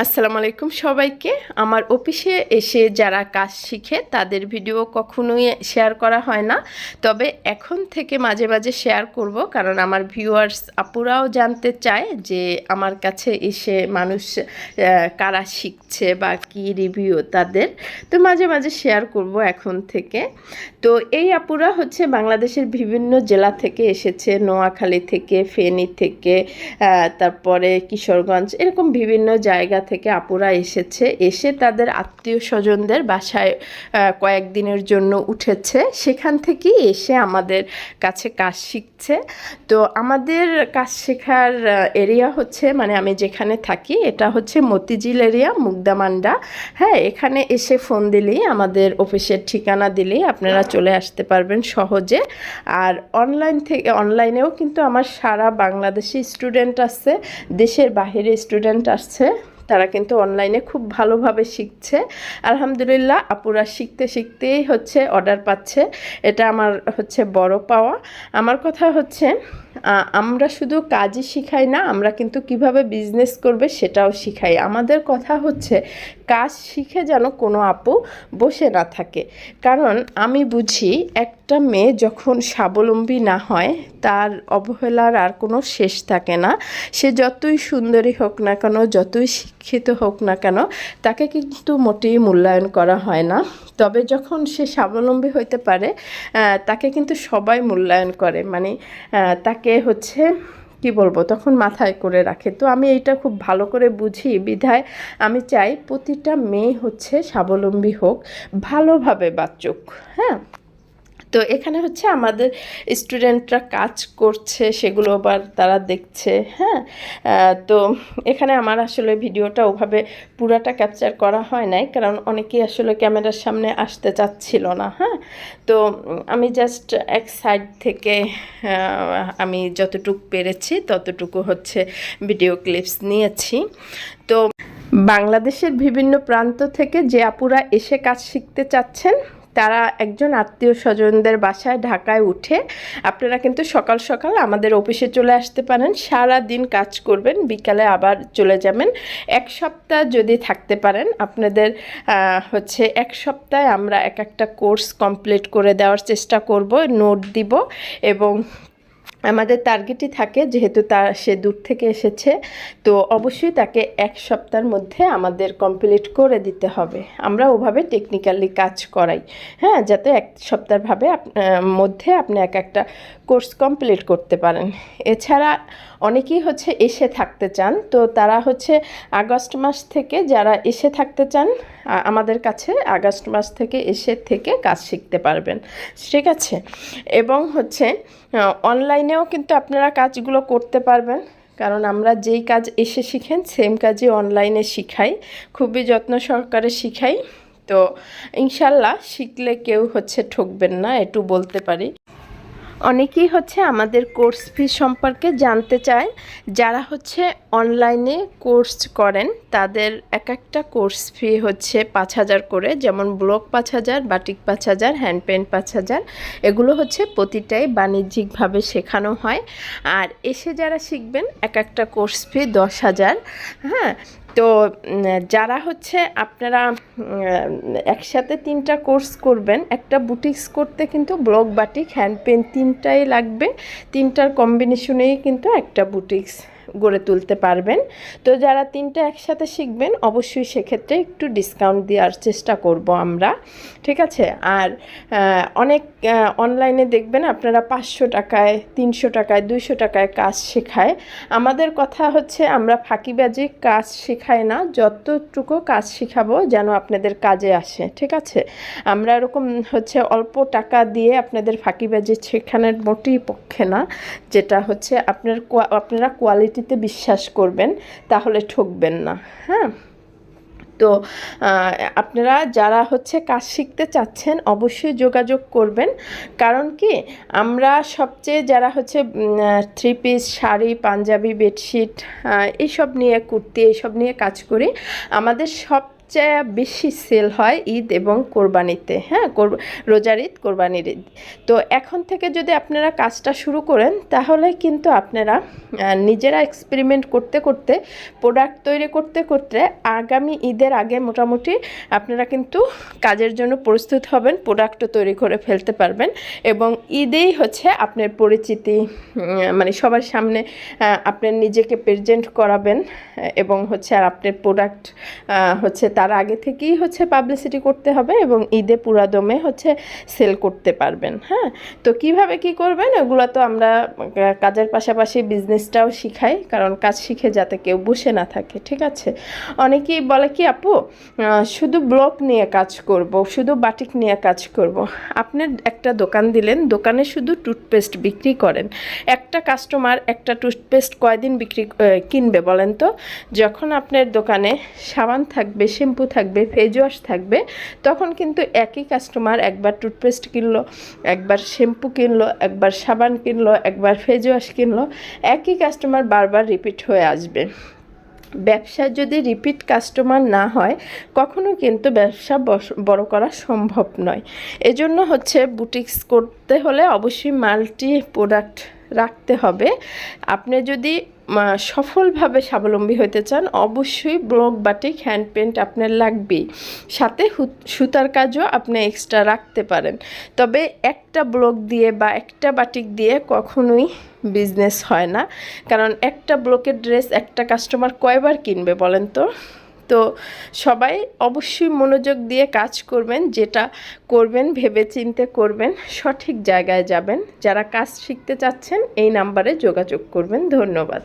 আসসালামু আলাইকুম সবাইকে। আমার অফিসে এসে যারা কাজ শিখে, তাদের ভিডিও কখনোই শেয়ার করা হয় না। তবে এখন থেকে মাঝে মাঝে শেয়ার করব, কারণ আমার ভিউয়ার্স আপুরাও জানতে চায় যে আমার কাছে এসে মানুষ কারা শিখছে বা কি রিভিউ তাদের। তো মাঝে মাঝে শেয়ার করব এখন থেকে। তো এই আপুরা হচ্ছে বাংলাদেশের বিভিন্ন জেলা থেকে এসেছে, নোয়াখালী থেকে, ফেনী থেকে তারপরে কিশোরগঞ্জ, এরকম বিভিন্ন জায়গা থেকে আপুরা এসেছে। এসে তাদের আত্মীয় স্বজনদের বাসায় কয়েকদিনের জন্য উঠেছে। সেখান থেকেই এসে আমাদের কাছে কাজ শিখছে। তো আমাদের কাজ শেখার এরিয়া হচ্ছে মানে আমি যেখানে থাকি, এটা হচ্ছে মতিঝিল এরিয়া মুগদামান্ডা হ্যাঁ এখানে এসে ফোন দিলেই, আমাদের অফিসের ঠিকানা দিলেই আপনারা চলে আসতে পারবেন সহজে। আর অনলাইন থেকে অনলাইনেও কিন্তু আমার সারা বাংলাদেশি স্টুডেন্ট আছে, দেশের বাহিরে স্টুডেন্ট আসছে। তারা কিন্তু অনলাইনে খুব ভালোভাবে শিখছে। আলহামদুলিল্লাহ, আপুরা শিখতে শিখতেই হচ্ছে অর্ডার পাচ্ছে। এটা আমার হচ্ছে বড় পাওয়া। আমার কথা হচ্ছে আমরা শুধু কাজই শিখাই না, আমরা কিন্তু কীভাবে বিজনেস করবে সেটাও শিখাই। আমাদের কথা হচ্ছে কাজ শিখে যেন কোনো আপু বসে না থাকে। কারণ আমি বুঝি একটা মেয়ে যখন স্বাবলম্বী না হয়, তার অবহেলার আর কোনো শেষ থাকে না। সে যতই সুন্দরী হোক না কেন, যতই শিক্ষিত হোক না কেন, তাকে কিন্তু মোটেই মূল্যায়ন করা হয় না। তবে যখন সে স্বাবলম্বী হইতে পারে তাকে কিন্তু সবাই মূল্যায়ন করে। মানে তাকে হচ্ছে কি বলব, তখন মাথায় করে রাখে। তো আমি এইটা খুব ভালো করে বুঝি, বিধায় আমি চাই প্রতিটা মেয়ে হচ্ছে স্বাবলম্বী হোক, ভালোভাবে বাঁচুক হ্যাঁ? তো এখানে হচ্ছে আমাদের স্টুডেন্টরা কাজ করছে, সেগুলো আবার তারা দেখছে হ্যাঁ? তো এখানে আমার আসলে ভিডিওটা ওভাবে পুরাটা ক্যাপচার করা হয় নাই, কারণ অনেকেই আসলে ক্যামেরার সামনে আসতে চাচ্ছিল না হ্যাঁ? তো আমি জাস্ট এক সাইড থেকে আমি যতটুকু পেরেছি ততটুকু হচ্ছে ভিডিও ক্লিপস নিয়েছি। তো বাংলাদেশের বিভিন্ন প্রান্ত থেকে যে আপুরা এসে কাজ শিখতে চাচ্ছেন তারা একজন আত্মীয় স্বজনদের বাসায় ঢাকায় উঠে আপনারা কিন্তু সকাল সকাল আমাদের অফিসে চলে আসতে পারেন। সারা দিন কাজ করবেন, বিকালে আবার চলে যাবেন। এক সপ্তাহ যদি থাকতে পারেন, আপনাদের হচ্ছে এক সপ্তাহে আমরা এক একটা কোর্স কমপ্লিট করে দেওয়ার চেষ্টা করব, নোট দিব এবং আমাদের টার্গেটই থাকে, যেহেতু তার সে দূর থেকে এসেছে, তো অবশ্যই তাকে এক সপ্তাহের মধ্যে আমাদের কমপ্লিট করে দিতে হবে। আমরা ওভাবে টেকনিক্যালি কাজ করাই হ্যাঁ যাতে এক সপ্তাহভাবে মধ্যে আপনি এক একটা কোর্স কমপ্লিট করতে পারেন। এছাড়া অনেকেই হচ্ছে এসে থাকতে চান, তো তারা হচ্ছে আগস্ট মাস থেকে যারা এসে থাকতে চান আমাদের কাছে আগস্ট মাস থেকে এসে থেকে কাজ শিখতে পারবেন। ঠিক আছে? এবং হচ্ছে অনলাইনেও কিন্তু আপনারা কাজগুলো করতে পারবেন। কারণ আমরা যেই কাজ এসে শিখেন সেম কাজই অনলাইনে শিখাই। খুবই যত্ন সহকারে শিখাই। তো ইনশাল্লাহ শিখলে কেউ হচ্ছে ঠকবেন না একটু বলতে পারি। অনেকেই হচ্ছে আমাদের কোর্স ফি সম্পর্কে জানতে চায়। যারা হচ্ছে অনলাইনে কোর্স করেন, তাদের এক একটা কোর্স ফি হচ্ছে পাঁচ হাজার করে। যেমন ব্লক পাঁচ হাজার, বাটিক পাঁচ হাজার হ্যান্ড পেন পাঁচ হাজার। এগুলো হচ্ছে প্রতিটাই বাণিজ্যিকভাবে শেখানো হয়। আর এসে যারা শিখবেন, এক একটা কোর্স ফি দশ হাজার। হ্যাঁ তো যারা হচ্ছে আপনারা একসাথে তিনটা কোর্স করবেন, একটা বুটিক্স করতে কিন্তু ব্লক বাটিক হ্যান্ড পেন তিনটাই লাগবে, তিনটার কম্বিনেশনেই কিন্তু একটা বুটিক্স। গড়ে তুলতে পারবেন। তো যারা তিনটা একসাথে শিখবেন, অবশ্যই সেক্ষেত্রে একটু ডিসকাউন্ট দেওয়ার চেষ্টা করব আমরা। ঠিক আছে? আর অনেক অনলাইনে দেখবেন আপনারা পাঁচশো টাকায়, তিনশো টাকায়, দুইশো টাকায় কাজ শেখায়। আমাদের কথা হচ্ছে আমরা ফাঁকিবাজি কাজ শেখাই না, যতটুকু কাজ শেখাবো যেন আপনাদের কাজে আসে। ঠিক আছে? আমরা এরকম হচ্ছে অল্প টাকা দিয়ে আপনাদের ফাঁকিবাজি শেখানোর মোটেই পক্ষে না, যেটা হচ্ছে আপনার আপনারা কোয়ালিটিতে বিশ্বাস করবেন, তাহলে ঠকবেন না হ্যাঁ? তো আপনারা যারা হচ্ছে কাজ শিখতে চাচ্ছেন, অবশ্যই যোগাযোগ করবেন। কারণ কি? আমরা সবচেয়ে যারা হচ্ছে three piece sari, panjabi bedsheet এইসব নিয়ে, কুর্তি, এইসব নিয়ে কাজ করি। আমাদের সব সবচেয়ে বেশি সেল হয় ঈদ এবং কোরবানিতে। হ্যাঁ রোজার ঈদ, কোরবানির ঈদ। তো এখন থেকে যদি আপনারা কাজটা শুরু করেন, তাহলে কিন্তু আপনারা নিজেরা এক্সপেরিমেন্ট করতে করতে প্রোডাক্ট তৈরি করতে করতে আগামী ঈদের আগে মোটামুটি আপনারা কিন্তু কাজের জন্য প্রস্তুত হবেন প্রোডাক্টও তৈরি করে ফেলতে পারবেন এবং ঈদেই হচ্ছে আপনার পরিচিতি মানে সবার সামনে আপনার নিজেকে প্রেজেন্ট করাবেন, এবং হচ্ছে আর আপনার প্রোডাক্ট হচ্ছে তার আগে থেকেই হচ্ছে পাবলিসিটি করতে হবে এবং ঈদে পুরা দমে হচ্ছে সেল করতে পারবেন হ্যাঁ? তো কীভাবে কি করবেন? ওগুলো তো আমরা কাজের পাশাপাশি বিজনেসটাও শিখাই, কারণ কাজ শিখে যাতে কেউ বসে না থাকে, ঠিক আছে? অনেকেই বলে কি, আপু শুধু ব্লক নিয়ে কাজ করব, শুধু বাটিক নিয়ে কাজ করব। আপনার একটা দোকান দিলেন, দোকানে শুধু টুথপেস্ট বিক্রি করেন। একটা কাস্টমার একটা টুথপেস্ট কয়দিন বিক্রি কিনবে বলেন তো? যখন আপনার দোকানে সাবান থাকবে শ্যাম্পু থাকবে ফেস ওয়াশ থাকবে, তখন কিন্তু একই কাস্টমার একবার টুথপেস্ট কিনলো, একবার শ্যাম্পু কিনলো, একবার সাবান কিনলো, একবার ফেস ওয়াশ কিনলো, একই কাস্টমার বারবার রিপিট হয়ে আসবে। ব্যবসায় যদি রিপিট কাস্টমার না হয়, কখনো কিন্তু ব্যবসা বস- বড় করা সম্ভব নয়। এজন্য হচ্ছে বুটিক্স করতে হলে অবশ্যই মাল্টি প্রোডাক্ট রাখতে হবে। আপনি যদি সফলভাবে স্বাবলম্বী হতে চান, অবশ্যই ব্লক বাটিক হ্যান্ড পেন্ট আপনার লাগবেই। সাথে সুতার কাজও আপনি এক্সট্রা রাখতে পারেন। তবে একটা ব্লক দিয়ে বা একটা বাটিক দিয়ে কখনোই বিজনেস হয় না। কারণ একটা ব্লকের ড্রেস একটা কাস্টমার কয়বার কিনবে বলেন তো? তো সবাই অবশ্যই মনোযোগ দিয়ে কাজ করবেন, যেটা করবেন ভেবে চিনতে করবেন, সঠিক জায়গায় যাবেন। যারা কাজ শিখতে চাচ্ছেন, এই নাম্বারে যোগাযোগ করবেন। ধন্যবাদ।